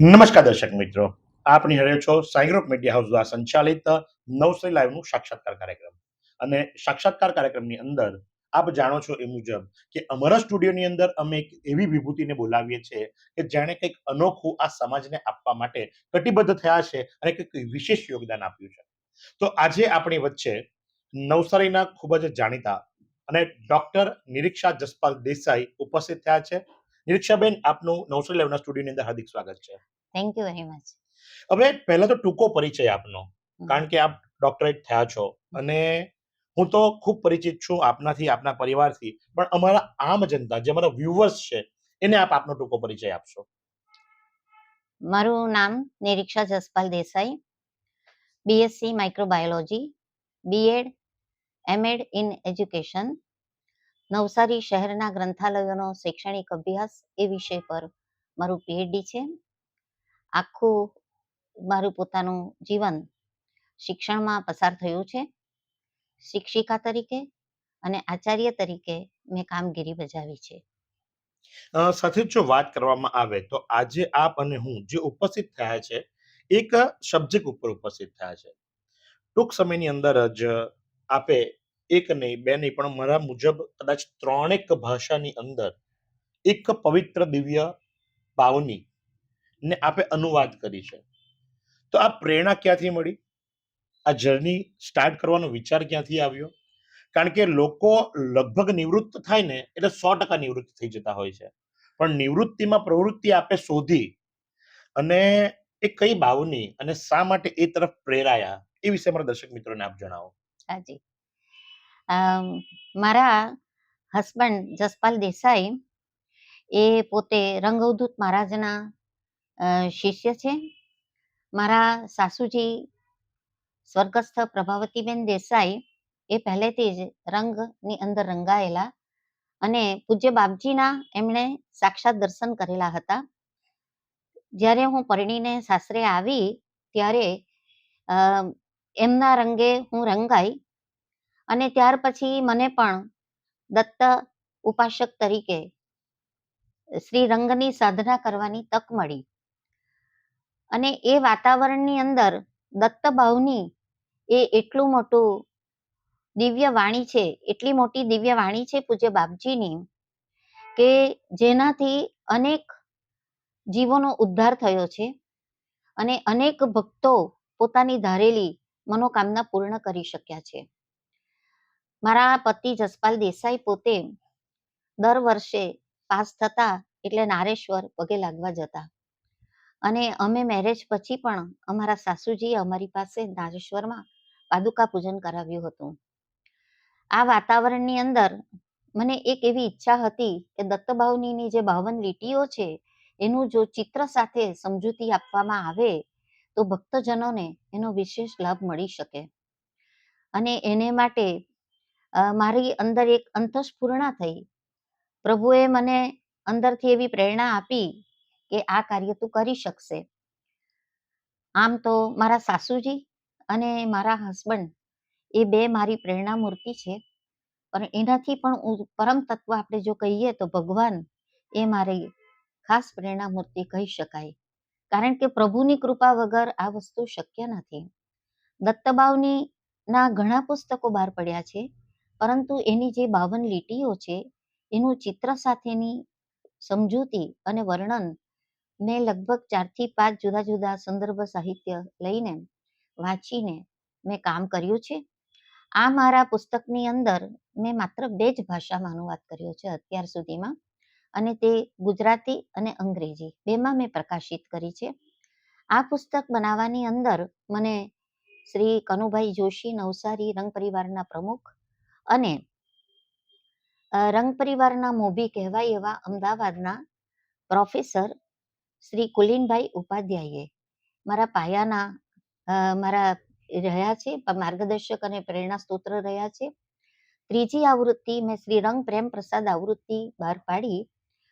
નમસ્કાર દર્શક મિત્રો. આપની હરે છો સાઈગ્રુપ મીડિયા હાઉસ દ્વારા સંચાલિત નવશ્રી લાઈવનું સાક્ષાત્કાર કાર્યક્રમ. અને સાક્ષાત્કાર કાર્યક્રમની અંદર આપ જાણો છો એ મુજબ કે અમારા સ્ટુડિયોની અંદર અમે એક એવી વિભૂતિને બોલાવીએ છીએ કે જેણે કંઈક અનોખું આ સમાજને આપવા માટે કટિબદ્ધ થયા છે અને કંઈક વિશેષ યોગદાન આપ્યું છે. તો આજે આપણી વચ્ચે નવસારીના ખૂબ જ જાણીતા અને ડોક્ટર નિરીક્ષા જસપાલ દેસાઈ ઉપસ્થિત થયા છે. નિરીક્ષાબેન આપનું નવસો લાઈવના સ્ટુડિયોની અંદર હાર્દિક સ્વાગત છે. થેન્ક યુ વેરી મચ હવે પહેલા તો ટૂંકો પરિચય આપનો. કારણ કે આપ ડોક્ટરેટ થયા છો અને હું તો ખૂબ પરિચિત છું આપનાથી આપના પરિવારથી પણ અમારા આમ જનતા જે અમારા વ્યુઅર્સ છે એને આપ આપનો ટૂંકો પરિચય આપશો. મારું નામ Niriksha Jaspal Desai BSc microbiology BEd MEd in education Navsari શહેરના ગ્રંથાલયોનો શૈક્ષણિક અભ્યાસ એ વિષય પર મારું પીએચડી છે. આખું મારું પોતાનું જીવન શિક્ષણમાં પસાર થયું છે. શિક્ષિકા તરીકે અને આચાર્ય તરીકે મેં કામગીરી બજાવી છે. સાથે જો વાત કરવામાં આવે તો આજે આપ અને હું જે ઉપસ્થિત થયા છે, એક સબ્જેક્ટ ઉપર ઉપસ્થિત થયા છે. ટૂંક સમયની અંદર જ આપે એક નહીં, બે નહીં, પણ મારા મુજબ કદાચ ત્રણેક ભાષાની અંદર એક પવિત્ર દિવ્ય પાવની ને આપે અનુવાદ કરી છે. તો આ પ્રેરણા ક્યાંથી મળી? આ જર્ની સ્ટાર્ટ કરવાનો વિચાર ક્યાંથી આવ્યો? કારણ કે લોકો લગભગ નિવૃત્ત થાય ને એટલે સો ટકા નિવૃત્ત થઈ જતા હોય છે. પણ નિવૃત્તિમાં પ્રવૃત્તિ આપે શોધી અને એ કઈ બાવની અને શા માટે એ તરફ પ્રેરાયા એ વિશે મારા દર્શક મિત્રોને આપ જણાવો. હાજી મારા હસબન્ડ જસપાલ દેસાઈ, એ પોતે રંગવદૂત મહારાજના શિષ્ય છે. મારા સાસુજી સ્વર્ગસ્થ પ્રભાવતીબેન દેસાઈ એ પહેલેથી જ રંગની અંદર રંગાયેલા અને પૂજ્ય બાપજીના એમણે સાક્ષાત દર્શન કરેલા હતા. જ્યારે હું પરણીને સાસરે આવી, ત્યારે એમના રંગે હું રંગાઈ અને ત્યાર પછી મને પણ દત્ત ઉપાસક તરીકે શ્રી રંગની સાધના કરવાની તક મળી. અને એ વાતાવરણની અંદર દત્ત ભાવની એ એટલું મોટું દિવ્ય વાણી છે, એટલી મોટી દિવ્ય વાણી છે પૂજ્ય બાપજીની કે જેનાથી અનેક જીવોનો ઉદ્ધાર થયો છે અને અનેક ભક્તો પોતાની ધારેલી મનોકામના પૂર્ણ કરી શક્યા છે. મારા પતિ જસપાલ દેસાઈ પોતે દર વર્ષે પાસ થતા એટલે નારેશ્વર પગે લાગવા જતા. અને અમે મેરેજ પછી પણ અમારા સાસુજીએ અમારી પાસે નારેશ્વરમાં પાદુકા પૂજન કરાવ્યું હતું. આ વાતાવરણની અંદર મને એક એવી ઈચ્છા હતી કે દત્તભાવનીની જે બાવન લીટીઓ છે, એનું જો ચિત્ર સાથે સમજૂતી આપવામાં આવે, તો ભક્તજનોને એનો વિશેષ લાભ મળી શકે. અને એને માટે મારી અંદર એક અંતસ્ફૂર્ણા થઈ. પ્રભુએ મને અંદરથી એવી પ્રેરણા આપી કે આ કાર્ય તું કરી શકશે. આમ તો મારા સાસુજી અને મારા હસબન્ડ એ બે મારી પ્રેરણા મૂર્તિ છે. પણ એનાથી પણ પરમ તત્વ આપણે જો કહીએ તો ભગવાન એ મારી ખાસ પ્રેરણા મૂર્તિ કહી શકાય. કારણ કે પ્રભુની કૃપા વગર આ વસ્તુ શક્ય નથી. દત્તબાવની ના ઘણા પુસ્તકો બહાર પડ્યા છે. પરંતુ એની જે બાવન લીટીઓ છે, એનું ચિત્ર સાથેની સમજૂતી અને વર્ણન મેં લગભગ ચારથી પાંચ જુદા જુદા સંદર્ભ સાહિત્ય લઈને વાંચીને મેં કામ કર્યું છે. આ મારા પુસ્તકની અંદર મેં માત્ર બે જ ભાષામાં અનુવાદ કર્યો છે અત્યાર સુધીમાં અને તે ગુજરાતી અને અંગ્રેજી. બેમાં મેં પ્રકાશિત કરી છે. આ પુસ્તક બનાવવાની અંદર મને શ્રી કનુભાઈ જોશી નવસારી રંગ પરિવારના પ્રમુખ અને રંગ પરિવારના મોભી કહેવાય એવા અમદાવાદના પ્રોફેસર શ્રી કુલીનભાઈ ઉપાધ્યાયે મારા પાયાના મારા રહ્યા છે માર્ગદર્શક અને પ્રેરણા સ્તોત્ર રહ્યા છે. ત્રીજી આવૃત્તિ મેં શ્રી રંગ પ્રેમ પ્રસાદ આવૃત્તિ બહાર પાડી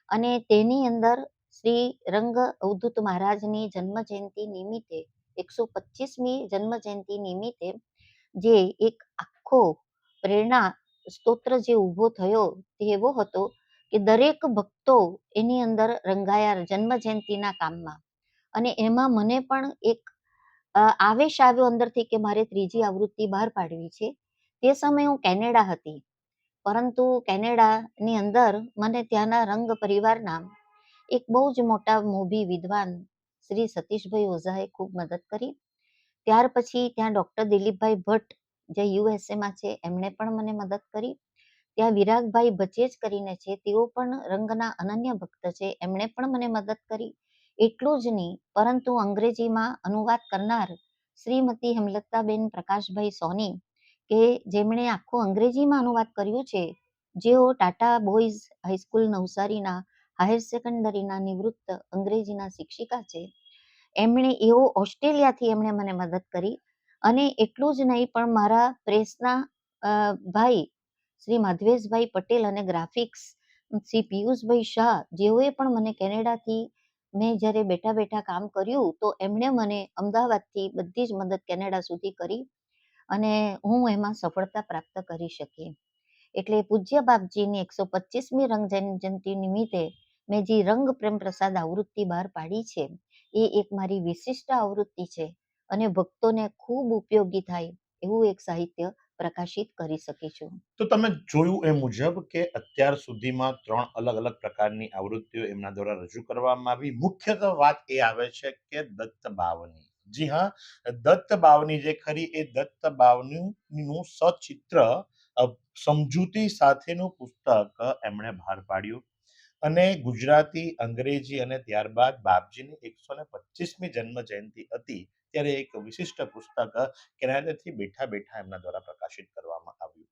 અને તેની અંદર શ્રી રંગ અવધૂત મહારાજની જન્મ જયંતિ નિમિત્તે, એકસો પચીસમી જન્મ જયંતિ નિમિત્તે જે એક આખો પ્રેરણા સ્તોત્ર જે ઊભો થયો તે એવો હતો કે દરેક ભક્તો એની અંદર રંગાયા જન્મ જયંતિના કામમાં. અને એમાં મને પણ એક આવેશ આવ્યો અંદરથી કે મારે ત્રીજી આવૃત્તિ બહાર પાડવી છે. તે સમયે હું કેનેડા હતી. પરંતુ કેનેડાની અંદર મને ત્યાંના રંગ પરિવારના એક બહુ જ મોટા મોભી વિદ્વાન શ્રી સતીશભાઈ ઓઝાએ ખૂબ મદદ કરી. ત્યાર પછી ત્યાં ડૉક્ટર દિલીપભાઈ ભટ્ટ જે યુએસએમાં છે, એમણે પણ મને મદદ કરી. ત્યાં વિરાગભાઈ બચેજ કરીને છે, તેઓ પણ રંગના અનન્ય ભક્ત છે, એમણે પણ મને મદદ કરી. એટલું જ નહીં, પરંતુ અંગ્રેજીમાં અનુવાદ કરનાર શ્રીમતી હેમલતાબેન પ્રકાશભાઈ સોની, કે જેમણે આખો અંગ્રેજીમાં અનુવાદ કર્યું છે, જેઓ ટાટા બોયઝ હાઈસ્કૂલ નવસારીના હાયર સેકન્ડરીના નિવૃત્ત અંગ્રેજીના શિક્ષિકા છે, એમણે એઓ ઓસ્ટ્રેલિયાથી એમણે મને મદદ કરી. અને એટલું જ નહીં, પણ મારા પ્રેસના ભાઈ, શ્રી માધવેશભાઈ પટેલ અને ગ્રાફિક્સ શ્રી પિયુષભાઈ શાહ જેઓએ પણ મને કેનેડાથી મેં જ્યારે બેઠા બેઠા કામ કર્યું, તો એમણે મને અમદાવાદથી બધી જ મદદ કેનેડા સુધી કરી અને હું એમાં સફળતા પ્રાપ્ત કરી શકી. એટલે પૂજ્ય બાપજીની એકસો પચીસમી રંગ જયં- જયંતિ નિમિત્તે મેં જે રંગ પ્રેમ પ્રસાદ આવૃત્તિ બહાર પાડી છે, એ એક મારી વિશિષ્ટ આવૃત્તિ છે. અને ભક્તોને ખૂબ ઉપયોગી થાય એવું એક સાહિત્ય પ્રકાશિત કરી શકી છું. તો તમે જોયું એ મુજબ કે અત્યાર સુધીમાં ત્રણ અલગ અલગ પ્રકારની આવૃત્તિઓ એમના દ્વારા રજૂ કરવામાં આવી. મુખ્યત્વે વાત એ આવે છે કે દત્ત બાવની. જી હા, દત્ત બાવની જે ખરી એ દત્ત બાવનીનું સચિત્ર સમજૂતી સાથેનું પુસ્તક એમણે બહાર પાડ્યું. અને ગુજરાતી, અંગ્રેજી અને ત્યારબાદ બાપજીની એકસો ને પચીસમી જન્મ જયંતિ હતી. ત્યારે એક વિશિષ્ટ પુસ્તક કેનેડાથી બેઠા બેઠા એમના દ્વારા પ્રકાશિત કરવામાં આવ્યું.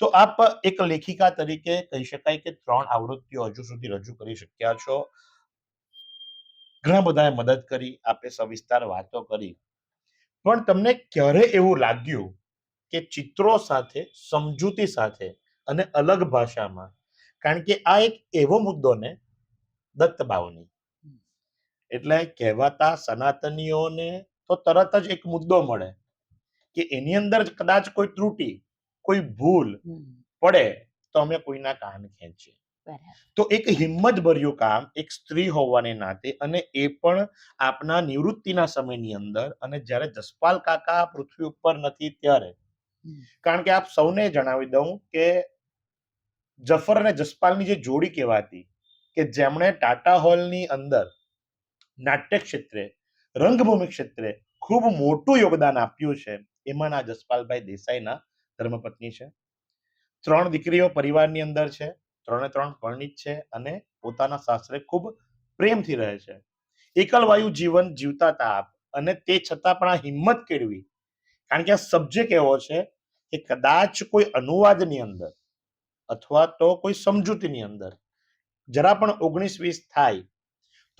તો આપ એક લેખિકા તરીકે કહી શકાય કે ત્રણ આવૃત્તિઓ હજુ સુધી રજૂ કરી શક્યા છો. ઘણા બધાએ મદદ કરી આપે સવિસ્તાર વાતો કરી. પણ તમને ક્યારે એવું લાગ્યું કે ચિત્રો સાથે સમજૂતી સાથે અને અલગ ભાષામાં કારણ કે આ એક એવો મુદ્દો ને દત્ત બાવની. એટલે કહેવાતા સનાતનીઓને તો તરત જ એક મુદ્દો મળે કે એની અંદર કદાચ કોઈ ત્રુટી કોઈ ભૂલ પડે તો અમે કોઈના કાન ખેંચીએ. તો એક હિંમત ભર્યું કામ એક સ્ત્રી હોવાને નાતે અને એ પણ આપના નિવૃત્તિના સમયની અંદર અને જ્યારે જસપાલ કાકા પૃથ્વી ઉપર નથી ત્યારે કારણ કે આપ સૌને જણાવી દઉં કે જફર અને જસપાલની જે જોડી કહેવાતી કે જેમણે ટાટા હોલની અંદર નાટ્ય ક્ષેત્રે રંગભૂમિ ક્ષેત્રે ખૂબ મોટું યોગદાન આપ્યું છે એમાંના જસપાલભાઈ દેસાઈના ધર્મપત્ની છે. ત્રણ દીકરીઓ પરિવારની અંદર છે, ત્રણે ત્રણ પરણિત છે અને પોતાના સાસરે ખૂબ પ્રેમથી રહે છે. એકલવાયુ જીવન જીવતા હતા આપ અને તે છતાં પણ આ હિંમત કેળવી. કારણ કે આ સબ્જેક્ટ એવો છે કે કદાચ કોઈ અનુવાદની અંદર અથવા તો કોઈ સમજૂતીની અંદર, જરા પણ ઓગણીસ વીસ થાય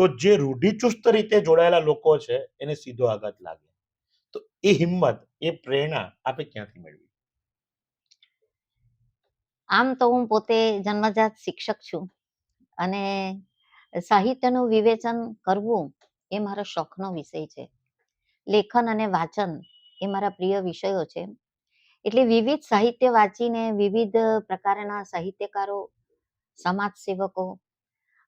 તો જે રૂઢિચુસ્ત રીતે જોડાયેલા લોકો છે, એને સીધો આઘાત લાગે. તો એ હિંમત, એ પ્રેરણા આપે ક્યાંથી મેળવી? આમ તો હું પોતે જન્મજાત શિક્ષક છું અને સાહિત્યનું વિવેચન કરવું એ મારો શોખનો વિષય છે. લેખન અને વાચન એ મારા પ્રિય વિષયો છે. એટલે વિવિધ સાહિત્ય વાંચીને વિવિધ પ્રકારના સાહિત્યકારો સમાજ સેવકો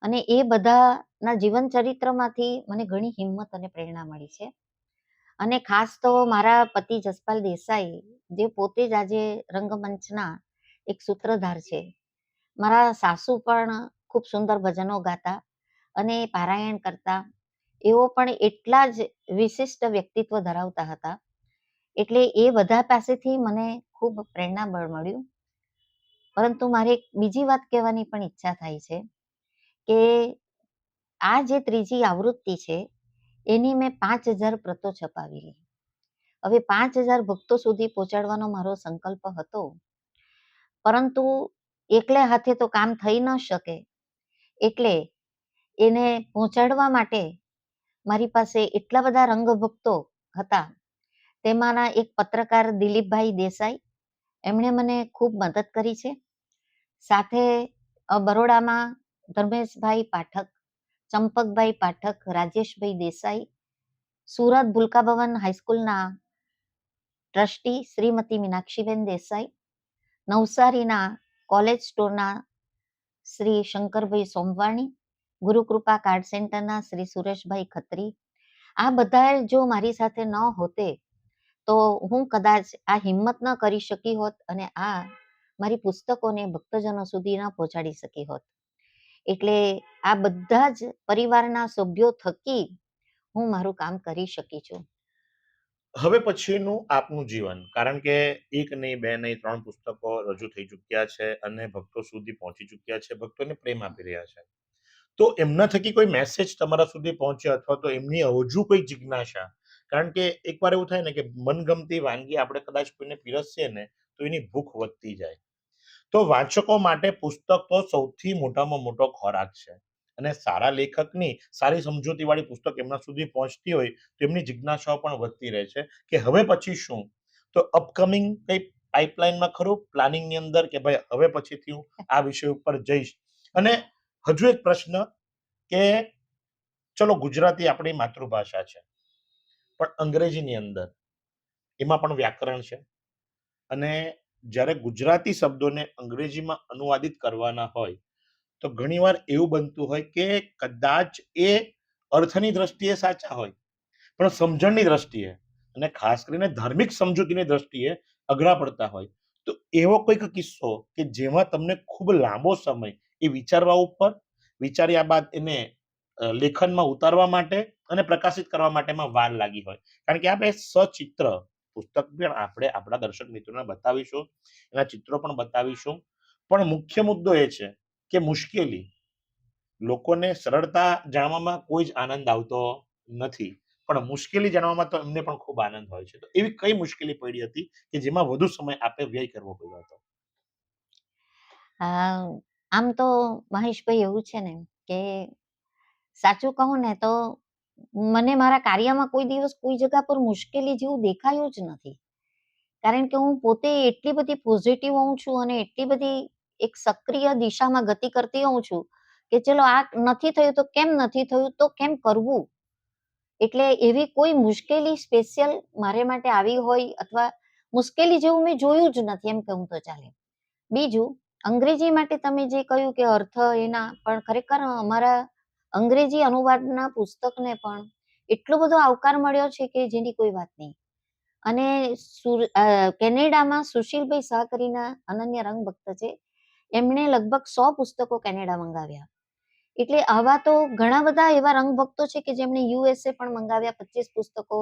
અને એ બધાના જીવન ચરિત્રમાંથી મને ઘણી હિંમત અને પ્રેરણા મળી છે. અને ખાસ તો મારા પતિ જસપાલ દેસાઈ, જે પોતે જ આજે રંગમંચના એક સૂત્રધાર છે. મારા સાસુ પણ ખૂબ સુંદર ભજનો ગાતા અને પારાયણ કરતા. એઓ પણ એટલા જ વિશિષ્ટ વ્યક્તિત્વ ધરાવતા હતા. એટલે એ બધા પાસેથી મને ખૂબ પ્રેરણાબળ મળ્યું. પરંતુ મારે એક બીજી વાત કહેવાની પણ ઈચ્છા થાય છે. કે આ જે ત્રીજી આવૃત્તિ છે, એની મેં પાંચ હજાર પ્રતો છપાવેલી હવે પાંચ હજાર ભક્તો સુધી પહોંચાડવાનો મારો સંકલ્પ હતો, પરંતુ એકલે હાથે તો કામ થઈ ન શકે, એટલે એને પહોંચાડવા માટે મારી પાસે એટલા બધા રંગભક્તો હતા, તેમાંના એક પત્રકાર દિલીપભાઈ દેસાઈ, એમણે મને ખૂબ મદદ કરી છે. સાથે બરોડામાં ધર્મેશભાઈ પાઠક, ચંપકભાઈ પાઠક, રાજેશભાઈ દેસાઈ, સુરત ભૂલકા ભવન હાઈસ્કૂલના ટ્રસ્ટી શ્રીમતી મીનાક્ષીબેન દેસાઈ, નવસારીના કોલેજ સ્ટોરના શ્રી શંકરભાઈ સોમવાણી, ગુરુકૃપા કાર્ડ સેન્ટરના શ્રી સુરેશભાઈ ખત્રી. આ બધા જો મારી સાથે ન હોતે, તો હું કદાચ આ હિંમત ન કરી શકી હોત અને આ મારી પુસ્તકોને ભક્તજનો સુધી ન પહોંચાડી શકી હોત. એટલે આ બધા જ પરિવારના સભ્યો થકી હું મારું કામ કરી શકી છું. હવે પછીનું આપનું જીવન. કારણ કે એક નહીં, બે નહીં, ત્રણ પુસ્તકો રજૂ થઈ ચૂક્યા છે અને ભક્તો સુધી પહોંચી ચૂક્યા છે. ભક્તોને પ્રેમ આપી રહ્યા છે. તો એમના થકી કોઈ મેસેજ તમારા સુધી પહોંચે અથવા તો એમની હજુ કોઈ જિજ્ઞાસા? કારણ કે એકવાર એવું થાય ને કે મનગમતી વાનગી આપણે કદાચ કોઈને પીરસીએ ને તો એની ભૂખ વધતી જાય. તો વાંચકો માટે પુસ્તક તો સૌથી મોટામાં મોટો ખોરાક છે. અને સારા લેખકની, સારી સમજૂતીવાળી પુસ્તક એમના સુધી પહોંચતી હોય તો એમની જિજ્ઞાસાઓ પણ વધતી રહે છે કે હવે પછી શું? તો અપકમિંગ કઈ પાઇપલાઇનમાં ખરું? પ્લાનિંગની અંદર કે ભાઈ હવે પછીથી હું આ વિષય ઉપર જઈશ. અને હજુ એક પ્રશ્ન કે ચલો ગુજરાતી આપણી માતૃભાષા છે. પણ અંગ્રેજીની અંદર એમાં પણ વ્યાકરણ છે. અને જ્યારે ગુજરાતી શબ્દોને અંગ્રેજીમાં અનુવાદિત કરવાના હોય, તો ઘણીવાર એવું બનતું હોય કે કદાચ એ અર્થની દ્રષ્ટિએ સાચા હોય, પણ સમજણની દ્રષ્ટિએ અને ખાસ કરીને ધાર્મિક સમજૂતીની દ્રષ્ટિએ અઘરા પડતા હોય. તો એવો કોઈક કિસ્સો કે જેમાં તમને ખૂબ લાંબો સમય એ વિચારવા ઉપર, વિચાર્યા બાદ એને લેખનમાં ઉતારવા માટે અને પ્રકાશિત કરવા માટેમાં વાર લાગી હોય. કારણ કે આપણે સચિત્ર પુસ્તક પણ આપણે આપણા દર્શક મિત્રોને બતાવીશું, એના ચિત્રો પણ બતાવીશું. પણ મુખ્ય મુદ્દો એ છે કે મુશ્કેલી. લોકોને સરળતા જાણવામાં કોઈ જ આનંદ આવતો નથી. પણ મુશ્કેલી જાણવામાં તો એમને પણ ખૂબ આનંદ હોય છે. તો એવી કઈ મુશ્કેલી પડી હતી કે જેમાં વધુ સમય આપે વ્યય કરવો પડ્યો હતો? આમ તો મહેશભાઈ એવું છે ને કે સાચું કહું ને તો મને મારા કાર્યમાં કોઈ દિવસ કોઈ જગ્યા પર મુશ્કેલી જેવું દેખાયું જ નથી. કારણ કે હું પોતે એટલી બધી પોઝિટિવ હોઉં છું અને એટલી બધી એક સક્રિય દિશામાં ગતિ કરતી હોઉં છું કે ચલો આ નથી થયું તો કેમ નથી થયું, તો કેમ કરવું? એટલે એવી કોઈ મુશ્કેલી સ્પેશિયલ મારે માટે આવી હોય અથવા મુશ્કેલી જેવું મેં જોયું જ નથી એમ કહું તો ચાલે. બીજું, અંગ્રેજી માટે તમે જે કહ્યું કે અર્થ એના પણ ખરેખર અમારા અંગ્રેજી અનુવાદના પુસ્તકને પણ એટલો બધો આવકાર મળ્યો છે કે જેની કોઈ વાત નહીં. અને કેનેડામાં સુશીલભાઈ શાહ કરીના અનન્ય રંગ ભક્ત છે. એમણે લગભગ સો પુસ્તકો કેનેડા મંગાવ્યા. એટલે આવા તો ઘણા બધા એવા રંગ ભક્તો છે કે જેમણે યુએસએ પણ મંગાવ્યા, પચીસ પુસ્તકો,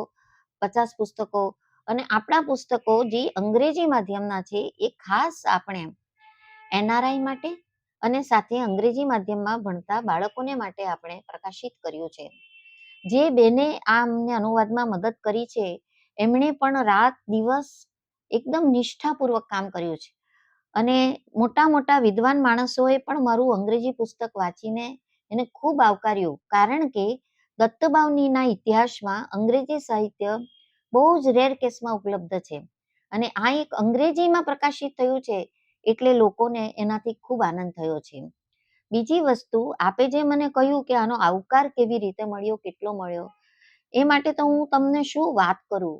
પચાસ પુસ્તકો. અને આપણા પુસ્તકો જે અંગ્રેજી માધ્યમના છે એ ખાસ આપણે એનઆરઆઈ માટે અને સાથે અંગ્રેજી માધ્યમમાં ભણતા બાળકોને માટે આપણે પ્રકાશિત કર્યું છે. જે બેને આ અમને અનુવાદમાં મદદ કરી છે, એમણે પણ રાત દિવસ એકદમ નિષ્ઠાપૂર્વક કામ કર્યું છે. અને મોટા મોટા વિદ્વાન માણસોએ પણ મારું અંગ્રેજી પુસ્તક વાંચીને એને ખૂબ આવકાર્યું. કારણ કે દત્તબાવનીના ઇતિહાસમાં અંગ્રેજી સાહિત્ય બહુ જ રેર કેસમાં ઉપલબ્ધ છે. અને આ એક અંગ્રેજીમાં પ્રકાશિત થયું છે એટલે લોકોને એનાથી ખૂબ આનંદ થયો છે. બીજી વસ્તુ, આપે જે મને કહ્યું કે આનો આવકાર કેવી રીતે મળ્યો, કેટલો મળ્યો, એ માટે તો હું તમને શું વાત કરું?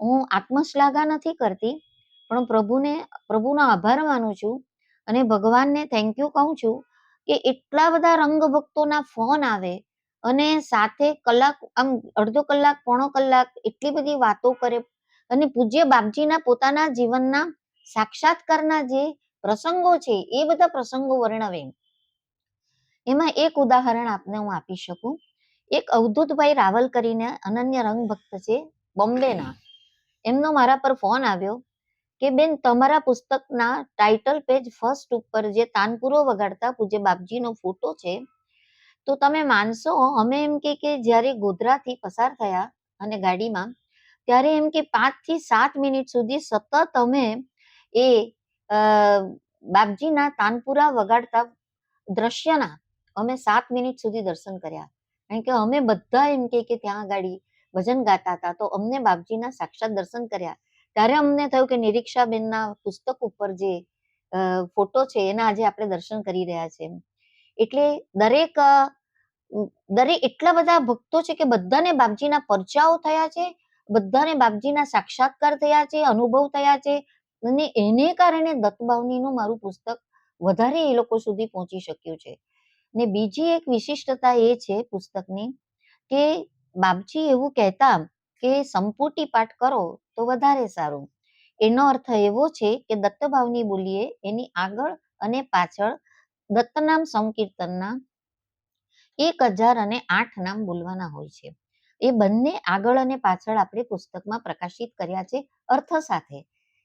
હું આત્મશ્લાઘા નથી કરતી, પણ પ્રભુને, પ્રભુનો આભાર માનું છું અને ભગવાનને થેન્ક યુ કહું છું કે એટલા બધા રંગ ભક્તોના ફોન આવે અને સાથે કલાક, આમ અડધો કલાક, પોણો કલાક, એટલી બધી વાતો કરે અને પૂજ્ય બાપજીના પોતાના જીવનના સાક્ષાત્કારના જે પ્રસંગો છે, એ બધા પ્રસંગો વર્ણવે. એમાં એક ઉદાહરણ આપને હું આપી શકું. એક અવધૂતભાઈ રાવલ કરીને અનન્ય રંગ ભક્ત છે, બોમ્બેના. એમનો મારા પર ફોન આવ્યો કે, બેન, તમારા પુસ્તકના ટાઇટલ પેજ ફર્સ્ટ ઉપર જે તાનપુરો વગાડતા પૂજ્ય બાપજીનો ફોટો છે, તો તમે માનશો? અમે એમ કે કે જ્યારે ગોધરાથી પસાર થયા અને ગાડીમાં, ત્યારે એમ કે પાંચથી સાત મિનિટ સુધી સતત અમે એ બાપજીના તાનપુરા વગાડતા દ્રશ્યના અમે સાત મિનિટ સુધી દર્શન કર્યા. કારણ કે અમે બધા એમ કે ત્યાં ગાડી ભજન ગાતા હતા, તો અમને બાપજીના સાક્ષાત દર્શન કર્યા. ત્યારે અમને થયું કે નિરીક્ષાબેનના પુસ્તક ઉપર જે ફોટો છે, એના આજે આપણે દર્શન કરી રહ્યા છે એટલે દરેક દરેક એટલા બધા ભક્તો છે કે બધાને બાપજીના પરચાઓ થયા છે, બધાને બાપજીના સાક્ષાત્કાર થયા છે, અનુભવ થયા છે અને એને કારણે દત્તબાવનીનું મારું પુસ્તક વધારે એ લોકો સુધી પહોંચી શક્યું છે. ને બીજી એક વિશિષ્ટતા એ છે પુસ્તકની કે બાપજી એવું કહેતા કે સંપૂટી પાઠ કરો તો વધારે સારું. એનો અર્થ એવો છે કે દત્તભાવની બોલીએ એની આગળ અને પાછળ દત્તનામ સંકીર્તનના એક હજાર અને આઠ નામ બોલવાના હોય છે. એ બંને આગળ અને પાછળ આપણે પુસ્તકમાં પ્રકાશિત કર્યા છે અર્થ સાથે.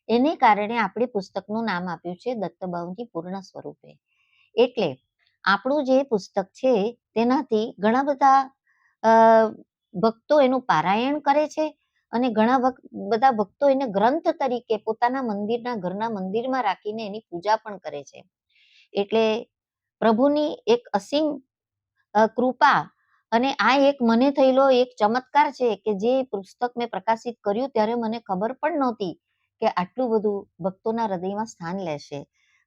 એને કારણે આપણે પુસ્તકનું નામ આપ્યું છે દત્તભાવની પૂર્ણ સ્વરૂપે. એટલે આપણું જે પુસ્તક છે તેનાથી ઘણા બધા ભક્તો એનું પારાયણ કરે છે અને ઘણા બધા ભક્તો એને ગ્રંથ તરીકે પોતાના મંદિરના ઘરના મંદિરમાં રાખીને એની પૂજા પણ કરે છે. એટલે પ્રભુની એક અસીમ કૃપા અને આ એક મને થયેલો એક ચમત્કાર છે કે જે પુસ્તક મેં પ્રકાશિત કર્યું ત્યારે મને ખબર પણ નહોતી કે આટલું બધું ભક્તોના હૃદયમાં સ્થાન લેશે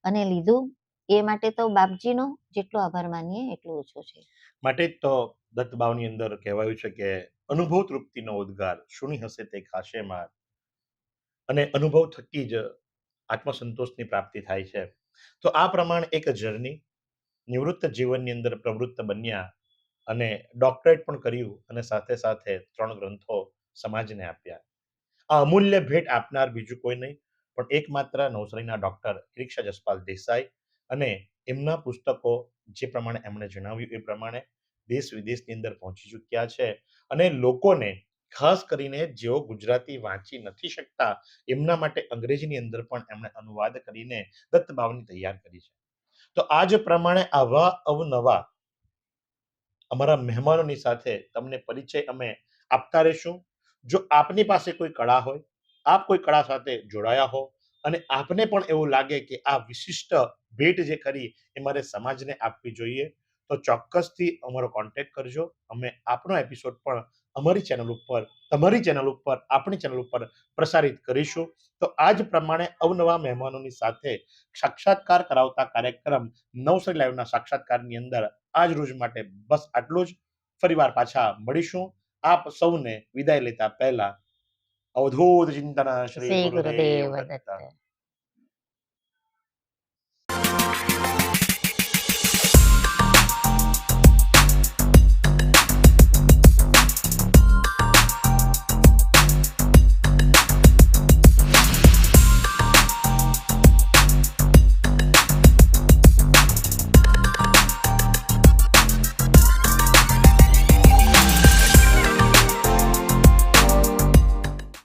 અને લીધું, એ માટે તો બાપજીનો જેટલો આભાર માનીએ એટલો ઓછો છે. માટે જ તો દત્તભાવની અંદર કહેવાયું છે કે અનુભવ તૃપ્તિનો ઉદ્ગાર શુની હશે તે ખાશે માર. અને અનુભવ થકી જ આત્મસંતોષની પ્રાપ્તિ થાય છે. તો આ પ્રમાણે એક જર્ની નિવૃત્ત જીવનની અંદર પ્રવૃત્ત બન્યા અને ડોક્ટરેટ પણ કર્યું અને સાથે સાથે ત્રણ ગ્રંથો સમાજને આપ્યા. આ અમૂલ્ય ભેટ આપનાર બીજું કોઈ નહીં, પણ એકમાત્ર નવસારીના ડોક્ટર રિક્ષા જસપાલ દેસાઈ અને એમના પુસ્તકો જે પ્રમાણે એમણે જણાવ્યું એ પ્રમાણે દેશ વિદેશની અંદર પહોંચી ચૂક્યા છે અને લોકોને, ખાસ કરીને જેઓ ગુજરાતી વાંચી નથી શકતા, એમના માટે અંગ્રેજીની અંદર પણ એમણે અનુવાદ કરીને દત્તભાવની તૈયાર કરી છે. તો આ જ પ્રમાણે આવા અવનવા અમારા મહેમાનોની સાથે તમને પરિચય અમે આપતા રહીશું. જો આપની પાસે કોઈ કળા હોય, આપ કોઈ કળા સાથે જોડાયા હો અને આપને પણ એવું લાગે કે આ વિશિષ્ટ ભેટ જે કરી એ મારે સમાજને આપવી જોઈએ, તો ચોક્કસથી અમારો કોન્ટેક્ટ કરજો. અમે આપનો એપિસોડ પણ અમારી ચેનલ ઉપર, તમારી ચેનલ ઉપર, આપણી ચેનલ ઉપર પ્રસારિત કરીશું. તો આ જ પ્રમાણે અવનવા મહેમાનોની સાથે સાક્ષાત્કાર કરાવતા કાર્યક્રમ નવસરી લાઈવના સાક્ષાત્કારની અંદર આજ રોજ માટે બસ આટલું જ. ફરીવાર પાછા મળીશું. આપ સૌને વિદાય લેતા પહેલા અવધૂત ચિંતન શ્રી ગુરુદેવ દત્ત.